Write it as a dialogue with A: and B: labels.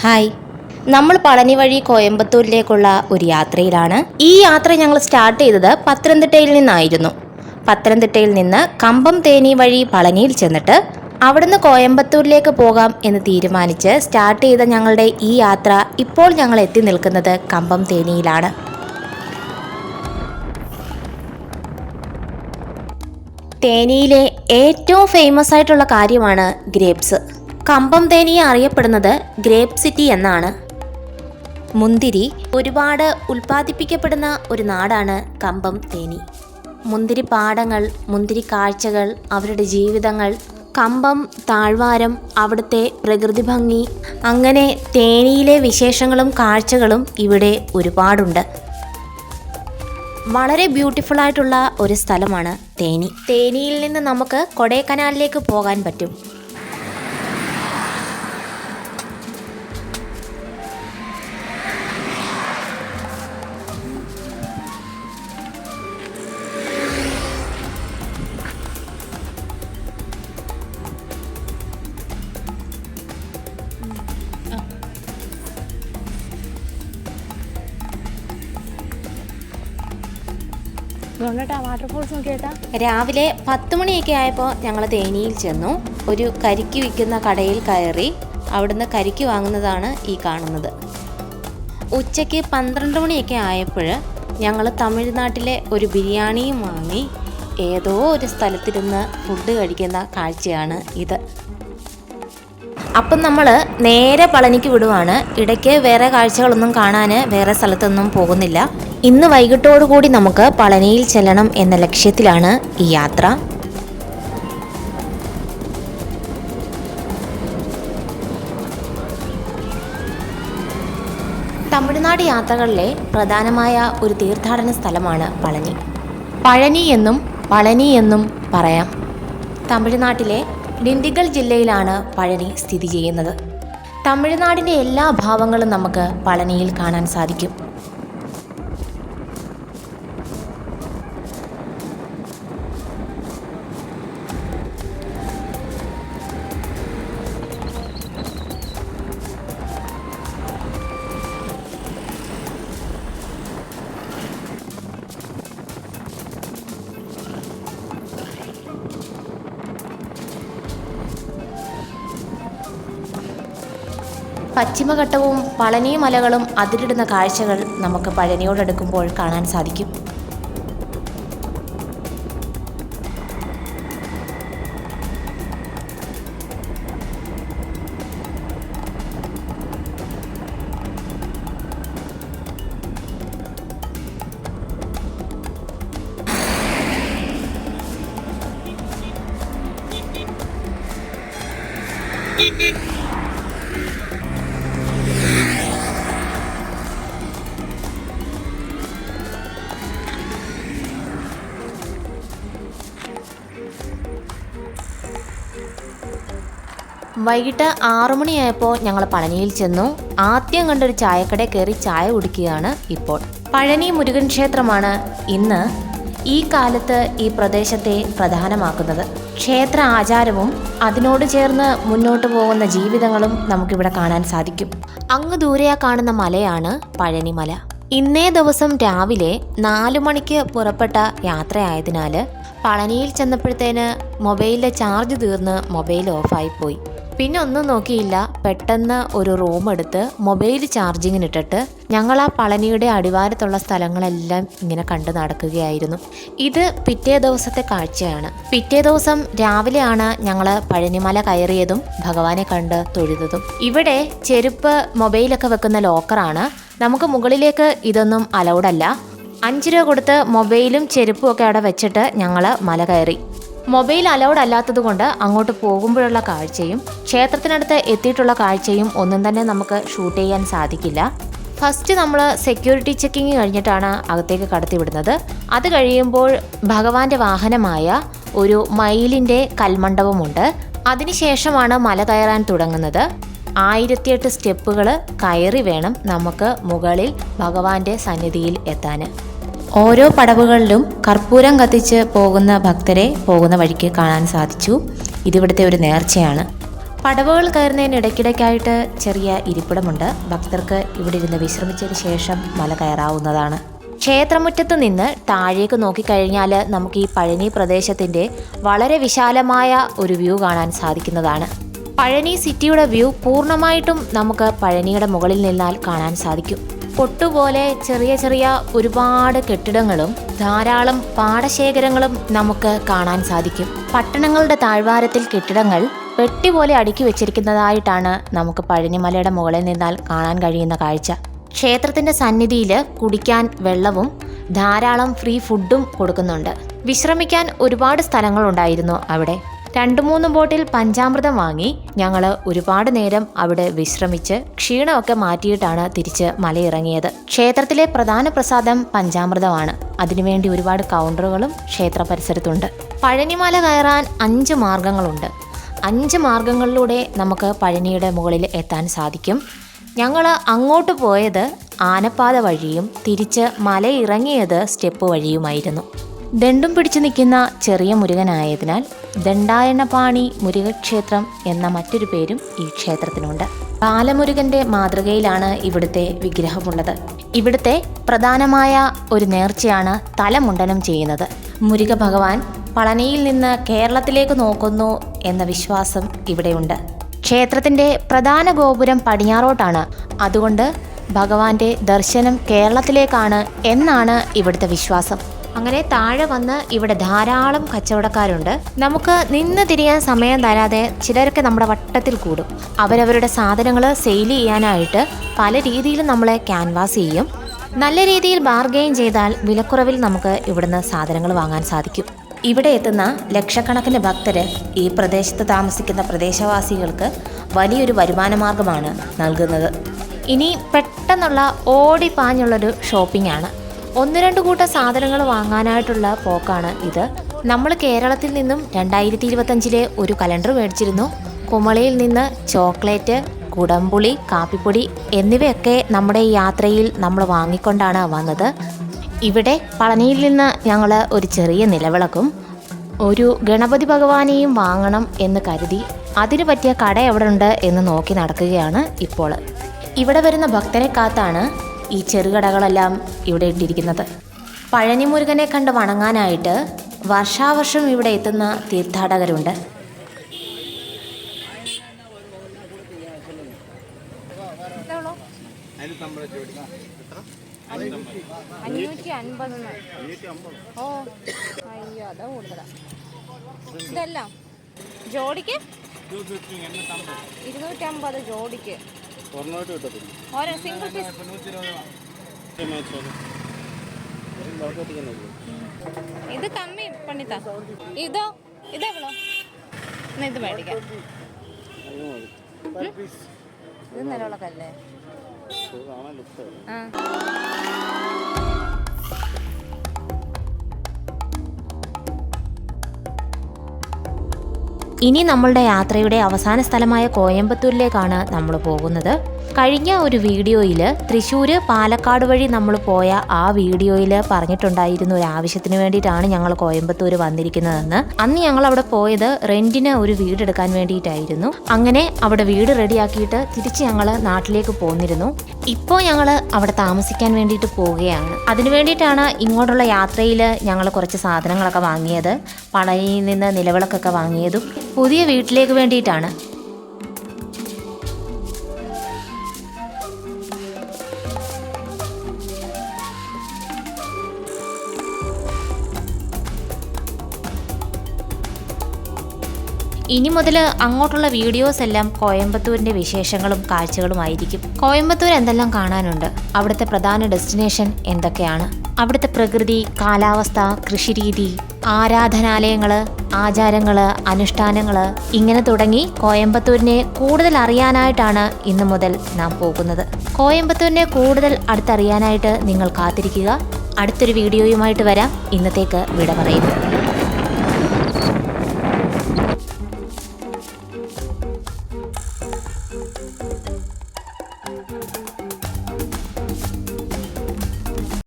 A: Hi. നമ്മൾ പളനി വഴി കോയമ്പത്തൂരിലേക്കുള്ള ഒരു യാത്രയിലാണ്. ഈ യാത്ര ഞങ്ങൾ സ്റ്റാർട്ട് ചെയ്തത് പത്തനംതിട്ടയിൽ നിന്നായിരുന്നു. പത്തനംതിട്ടയിൽ നിന്ന് കമ്പം തേനി വഴി പളനിയിൽ ചെന്നിട്ട് അവിടുന്ന് കോയമ്പത്തൂരിലേക്ക് പോകാം എന്ന് തീരുമാനിച്ച് സ്റ്റാർട്ട് ചെയ്ത ഞങ്ങളുടെ ഈ യാത്ര ഇപ്പോൾ ഞങ്ങൾ എത്തി നിൽക്കുന്നത് കമ്പം തേനിയിലാണ്. തേനിയിലെ ഏറ്റവും ഫേമസ് ആയിട്ടുള്ള കാര്യമാണ് ഗ്രേപ്സ് കമ്പം തേനിയെ അറിയപ്പെടുന്നത് ഗ്രേപ്പ് സിറ്റി എന്നാണ്. മുന്തിരി ഒരുപാട് ഉൽപ്പാദിപ്പിക്കപ്പെടുന്ന ഒരു നാടാണ് കമ്പം തേനി. മുന്തിരി പാടങ്ങൾ മുന്തിരി കാഴ്ചകൾ അവരുടെ ജീവിതങ്ങൾ കമ്പം താഴ്വാരം അവിടുത്തെ പ്രകൃതി ഭംഗി അങ്ങനെ തേനിയിലെ വിശേഷങ്ങളും കാഴ്ചകളും ഇവിടെ ഒരുപാടുണ്ട്. വളരെ ബ്യൂട്ടിഫുൾ ആയിട്ടുള്ള ഒരു സ്ഥലമാണ് തേനി. തേനിയിൽ നിന്ന് നമുക്ക് കൊടൈക്കനാലിലേക്ക് പോകാൻ പറ്റും.
B: വാട്ടർഫോൾസ് നോക്കിയേട്ടാ?
A: രാവിലെ പത്ത് മണിയൊക്കെ ആയപ്പോൾ ഞങ്ങൾ തേനിയിൽ ചെന്നു. ഒരു കരിക്ക് വിൽക്കുന്ന കടയിൽ കയറി അവിടുന്ന് കരിക്ക് വാങ്ങുന്നതാണ് ഈ കാണുന്നത്. ഉച്ചയ്ക്ക് പന്ത്രണ്ട് മണിയൊക്കെ ആയപ്പോൾ ഞങ്ങൾ തമിഴ്നാട്ടിലെ ഒരു ബിരിയാണിയും വാങ്ങി ഏതോ ഒരു സ്ഥലത്തിരുന്ന് ഫുഡ് കഴിക്കുന്ന കാഴ്ചയാണ് ഇത്. അപ്പം നമ്മൾ നേരെ പളനിക്ക് വിടുവാണ്. ഇടയ്ക്ക് വേറെ കാഴ്ചകളൊന്നും കാണാൻ വേറെ സ്ഥലത്തൊന്നും പോകുന്നില്ല. ഇന്ന് വൈകിട്ടോടുകൂടി നമുക്ക് പളനിയിൽ ചെല്ലണം എന്ന ലക്ഷ്യത്തിലാണ് ഈ യാത്ര. തമിഴ്നാട് യാത്രകളിലെ പ്രധാനമായ ഒരു തീർത്ഥാടന സ്ഥലമാണ് പളനി. പഴനി എന്നും പളനി എന്നും പറയാം. തമിഴ്നാട്ടിലെ ഡിണ്ടിഗൽ ജില്ലയിലാണ് പഴനി സ്ഥിതി ചെയ്യുന്നത്. തമിഴ്നാടിന്റെ എല്ലാ ഭാവങ്ങളും നമുക്ക് പളനിയിൽ കാണാൻ സാധിക്കും. പശ്ചിമഘട്ടവും പളനി മലകളും അതിരിടുന്ന കാഴ്ചകൾ നമുക്ക് പഴനിയോടടുക്കുമ്പോൾ കാണാൻ സാധിക്കും. വൈകിട്ട് ആറു മണിയായപ്പോൾ ഞങ്ങൾ പളനിയിൽ ചെന്നു. ആദ്യം കണ്ടൊരു ചായക്കടയിൽ കയറി ചായ കുടിക്കുകയാണ് ഇപ്പോൾ. പഴനി മുരുകൻ ക്ഷേത്രമാണ് ഇന്ന് ഈ കാലത്ത് ഈ പ്രദേശത്തെ പ്രധാനമാക്കുന്നത്. ക്ഷേത്ര ആചാരവും അതിനോട് ചേർന്ന് മുന്നോട്ട് പോകുന്ന ജീവിതങ്ങളും നമുക്കിവിടെ കാണാൻ സാധിക്കും. അങ്ങ് ദൂരെയാ കാണുന്ന മലയാണ് പഴനിമല. ഇന്നേ ദിവസം രാവിലെ നാലു മണിക്ക് പുറപ്പെട്ട യാത്രയായതിനാൽ പളനിയിൽ ചെന്നപ്പോഴത്തേന് മൊബൈലിലെ ചാർജ് തീർന്ന് മൊബൈൽ ഓഫായി പോയി. പിന്നെ ഒന്നും നോക്കിയില്ല. പെട്ടെന്ന് ഒരു റൂം എടുത്ത് മൊബൈൽ ചാർജിങ്ങിന് ഇട്ടിട്ട് ഞങ്ങൾ ആ പളനിയുടെ അടിവാരത്തുള്ള സ്ഥലങ്ങളെല്ലാം ഇങ്ങനെ കണ്ടു നടക്കുകയായിരുന്നു. ഇത് പിറ്റേ ദിവസത്തെ കാഴ്ചയാണ്. പിറ്റേ ദിവസം രാവിലെയാണ് ഞങ്ങൾ പഴനിമല കയറിയതും ഭഗവാനെ കണ്ട് തൊഴുതതും. ഇവിടെ ചെരുപ്പ് മൊബൈലൊക്കെ വെക്കുന്ന ലോക്കറാണ്. നമുക്ക് മുകളിലേക്ക് ഇതൊന്നും അലൗഡല്ല. അഞ്ച് രൂപ കൊടുത്ത് മൊബൈലും ചെരുപ്പും ഒക്കെ അവിടെ വെച്ചിട്ട് ഞങ്ങൾ മല കയറി. മൊബൈൽ അലൗഡ് അല്ലാത്തത് കൊണ്ട് അങ്ങോട്ട് പോകുമ്പോഴുള്ള കാഴ്ചയും ക്ഷേത്രത്തിനടുത്ത് എത്തിയിട്ടുള്ള കാഴ്ചയും ഒന്നും തന്നെ നമുക്ക് ഷൂട്ട് ചെയ്യാൻ സാധിക്കില്ല. ഫസ്റ്റ് നമ്മൾ സെക്യൂരിറ്റി ചെക്കിങ് കഴിഞ്ഞിട്ടാണ് അകത്തേക്ക് കടത്തിവിടുന്നത്. അത് കഴിയുമ്പോൾ ഭഗവാന്റെ വാഹനമായ ഒരു മയിലിന്റെ കൽമണ്ഡപമുണ്ട്. അതിനുശേഷമാണ് മല കയറാൻ തുടങ്ങുന്നത്. ആയിരത്തിയെട്ട് സ്റ്റെപ്പുകൾ കയറി വേണം നമുക്ക് മുകളിൽ ഭഗവാന്റെ സന്നിധിയിൽ എത്താൻ ഓരോ പടവുകളിലും കർപ്പൂരം കത്തിച്ച് പോകുന്ന ഭക്തരെ പോകുന്ന വഴിക്ക് കാണാൻ സാധിച്ചു. ഇതിവിടുത്തെ ഒരു നേർച്ചയാണ്. പടവുകൾ കയറുന്നതിന് ഇടയ്ക്കിടയ്ക്കായിട്ട് ചെറിയ ഇരിപ്പിടമുണ്ട്. ഭക്തർക്ക് ഇവിടെ ഇരുന്ന് വിശ്രമിച്ചതിന് ശേഷം മല കയറാവുന്നതാണ്. ക്ഷേത്രമുറ്റത്ത് നിന്ന് താഴേക്ക് നോക്കിക്കഴിഞ്ഞാൽ നമുക്ക് ഈ പഴനി പ്രദേശത്തിന്റെ വളരെ വിശാലമായ ഒരു വ്യൂ കാണാൻ സാധിക്കുന്നതാണ്. പഴനി സിറ്റിയുടെ വ്യൂ പൂർണമായിട്ടും നമുക്ക് പഴനിയുടെ മുകളിൽ നിന്നാൽ കാണാൻ സാധിക്കും. പൊട്ടുപോലെ ചെറിയ ചെറിയ ഒരുപാട് കെട്ടിടങ്ങളും ധാരാളം പാടശേഖരങ്ങളും നമുക്ക് കാണാൻ സാധിക്കും. പട്ടണങ്ങളുടെ താഴ്വാരത്തിൽ കെട്ടിടങ്ങൾ പെട്ടി പോലെ അടുക്കി വെച്ചിരിക്കുന്നതായിട്ടാണ് നമുക്ക് പഴനിമലയുടെ മുകളിൽ നിന്നാൽ കാണാൻ കഴിയുന്ന കാഴ്ച. ക്ഷേത്രത്തിന്റെ സന്നിധിയിൽ കുടിക്കാൻ വെള്ളവും ധാരാളം ഫ്രീ ഫുഡും കൊടുക്കുന്നുണ്ട്. വിശ്രമിക്കാൻ ഒരുപാട് സ്ഥലങ്ങളുണ്ടായിരുന്നു അവിടെ. രണ്ടു മൂന്ന് ബോട്ടിൽ പഞ്ചാമൃതം വാങ്ങി ഞങ്ങൾ ഒരുപാട് നേരം അവിടെ വിശ്രമിച്ച് ക്ഷീണമൊക്കെ മാറ്റിയിട്ടാണ് തിരിച്ച് മലയിറങ്ങിയത്. ക്ഷേത്രത്തിലെ പ്രധാന പ്രസാദം പഞ്ചാമൃതമാണ്. അതിനുവേണ്ടി ഒരുപാട് കൗണ്ടറുകളും ക്ഷേത്ര പരിസരത്തുണ്ട്. പഴനിമല കയറാൻ അഞ്ച് മാർഗങ്ങളുണ്ട്. അഞ്ച് മാർഗങ്ങളിലൂടെ നമുക്ക് പഴനിയുടെ മുകളിൽ എത്താൻ സാധിക്കും. ഞങ്ങൾ അങ്ങോട്ട് പോയത് ആനപ്പാത വഴിയും തിരിച്ച് മലയിറങ്ങിയത് സ്റ്റെപ്പ് വഴിയുമായിരുന്നു. ദണ്ടും പിടിച്ചു നിൽക്കുന്ന ചെറിയ മുരുകനായതിനാൽ ദണ്ഡായണപാണി മുരുകക്ഷേത്രം എന്ന മറ്റൊരു പേരും ഈ ക്ഷേത്രത്തിനുണ്ട്. ബാലമുരുകന്റെ മാതൃകയിലാണ് ഇവിടുത്തെ വിഗ്രഹമുള്ളത്. ഇവിടുത്തെ പ്രധാനമായ ഒരു നേർച്ചയാണ് തലമുണ്ടനം ചെയ്യുന്നത്. മുരുക ഭഗവാൻ പളനിയിൽ നിന്ന് കേരളത്തിലേക്ക് നോക്കുന്നു എന്ന വിശ്വാസം ഇവിടെയുണ്ട്. ക്ഷേത്രത്തിന്റെ പ്രധാന ഗോപുരം പടിഞ്ഞാറോട്ടാണ്. അതുകൊണ്ട് ഭഗവാന്റെ ദർശനം കേരളത്തിലേക്കാണ് എന്നാണ് ഇവിടുത്തെ വിശ്വാസം. അങ്ങനെ താഴെ വന്ന് ഇവിടെ ധാരാളം കച്ചവടക്കാരുണ്ട്. നമുക്ക് നിന്ന് തിരിയാൻ സമയം തരാതെ ചിലരൊക്കെ നമ്മുടെ വട്ടത്തിൽ കൂടും. അവരവരുടെ സാധനങ്ങൾ സെയിൽ ചെയ്യാനായിട്ട് പല രീതിയിലും നമ്മളെ ക്യാൻവാസ് ചെയ്യും. നല്ല രീതിയിൽ ബാർഗെയിൻ ചെയ്താൽ വിലക്കുറവിൽ നമുക്ക് ഇവിടുന്ന് സാധനങ്ങൾ വാങ്ങാൻ സാധിക്കും. ഇവിടെ എത്തുന്ന ലക്ഷക്കണക്കിന് ഭക്തര് ഈ പ്രദേശത്ത് താമസിക്കുന്ന പ്രദേശവാസികൾക്ക് വലിയൊരു വരുമാന മാർഗമാണ് നൽകുന്നത്. ഇനി പെട്ടെന്നുള്ള ഓടിപ്പാഞ്ഞുള്ളൊരു ഷോപ്പിംഗ് ആണ്. ഒന്ന് രണ്ട് കൂട്ടം സാധനങ്ങൾ വാങ്ങാനായിട്ടുള്ള പോക്കാണ് ഇത്. നമ്മൾ കേരളത്തിൽ നിന്നും രണ്ടായിരത്തി ഇരുപത്തഞ്ചിലെ ഒരു കലണ്ടർ മേടിച്ചിരുന്നു. കുമളിയിൽ നിന്ന് ചോക്ലേറ്റ് കുടംപുളി കാപ്പിപ്പൊടി എന്നിവയൊക്കെ നമ്മുടെ ഈ യാത്രയിൽ നമ്മൾ വാങ്ങിക്കൊണ്ടാണ് വന്നത്. ഇവിടെ പളനിയിൽ നിന്ന് ഞങ്ങൾ ഒരു ചെറിയ നിലവിളക്കും ഒരു ഗണപതി ഭഗവാനെയും വാങ്ങണം എന്ന് കരുതി അതിന് പറ്റിയ കട എവിടെ ഉണ്ട് എന്ന് നോക്കി നടക്കുകയാണ് ഇപ്പോൾ. ഇവിടെ വരുന്ന ഭക്തരെ കാത്താണ് ഈ ചെറുകടകളെല്ലാം ഇവിടെ ഇട്ടിരിക്കുന്നത്. പഴനി മുരുകനെ കണ്ട് വണങ്ങാനായിട്ട് വർഷാവർഷം ഇവിടെ എത്തുന്ന തീർത്ഥാടകരുണ്ട്.
B: അഞ്ഞൂറ്റി അൻപത് ഓ ഇതെല്ലാം. ജോഡിക്ക്? ഇരുന്നൂറ്റമ്പത് ജോഡിക്ക്. ഓരോ സിംഗിൾ പീസ് ഇത് കമ്മി പണിത്താ ഇതോ ഇതെവളോ ഇത് മേടിക്കാം. ഇത് നിലവിളക്കല്ലേ? ആ.
A: ഇനി നമ്മളുടെ യാത്രയുടെ അവസാന സ്ഥലമായ കോയമ്പത്തൂരിലേക്കാണ് നമ്മൾ പോകുന്നത്. കഴിഞ്ഞ ഒരു വീഡിയോയിൽ തൃശ്ശൂർ പാലക്കാട് വഴി നമ്മൾ പോയ ആ വീഡിയോയിൽ പറഞ്ഞിട്ടുണ്ടായിരുന്ന ഒരു ആവശ്യത്തിന് വേണ്ടിയിട്ടാണ് ഞങ്ങൾ കോയമ്പത്തൂർ വന്നിരിക്കുന്നതെന്ന്. അന്ന് ഞങ്ങൾ അവിടെ പോയത് റെന്റിന് ഒരു വീട് എടുക്കാൻ വേണ്ടിയിട്ടായിരുന്നു. അങ്ങനെ അവിടെ വീട് റെഡിയാക്കിയിട്ട് തിരിച്ച് ഞങ്ങൾ നാട്ടിലേക്ക് പോന്നിരുന്നു. ഇപ്പോൾ ഞങ്ങൾ അവിടെ താമസിക്കാൻ വേണ്ടിയിട്ട് പോവുകയാണ്. അതിനു വേണ്ടിയിട്ടാണ് ഇങ്ങോട്ടുള്ള യാത്രയിൽ ഞങ്ങൾ കുറച്ച് സാധനങ്ങളൊക്കെ വാങ്ങിയത്. പളനിയിൽ നിന്ന് നിലവിളക്കൊക്കെ വാങ്ങിയതും പുതിയ വീട്ടിലേക്ക് വേണ്ടിയിട്ടാണ്. ഇനി മുതൽ അങ്ങോട്ടുള്ള വീഡിയോസ് എല്ലാം കോയമ്പത്തൂരിന്റെ വിശേഷങ്ങളും കാഴ്ചകളുമായിരിക്കും. കോയമ്പത്തൂർ എന്തെല്ലാം കാണാനുണ്ട്? അവിടുത്തെ പ്രധാന ഡെസ്റ്റിനേഷൻ എന്തൊക്കെയാണ്? അവിടുത്തെ പ്രകൃതി കാലാവസ്ഥ കൃഷിരീതി ആരാധനാലയങ്ങൾ ആചാരങ്ങൾ അനുഷ്ഠാനങ്ങൾ ഇങ്ങനെ തുടങ്ങി കോയമ്പത്തൂരിനെ കൂടുതൽ അറിയാനായിട്ടാണ് ഇന്നു മുതൽ നാം പോകുന്നത്. കോയമ്പത്തൂരിനെ കൂടുതൽ അടുത്തറിയാനായിട്ട് നിങ്ങൾ കാത്തിരിക്കുക. അടുത്തൊരു വീഡിയോയുമായിട്ട് വരാം. ഇന്നത്തേക്ക് വിട പറയുന്നു.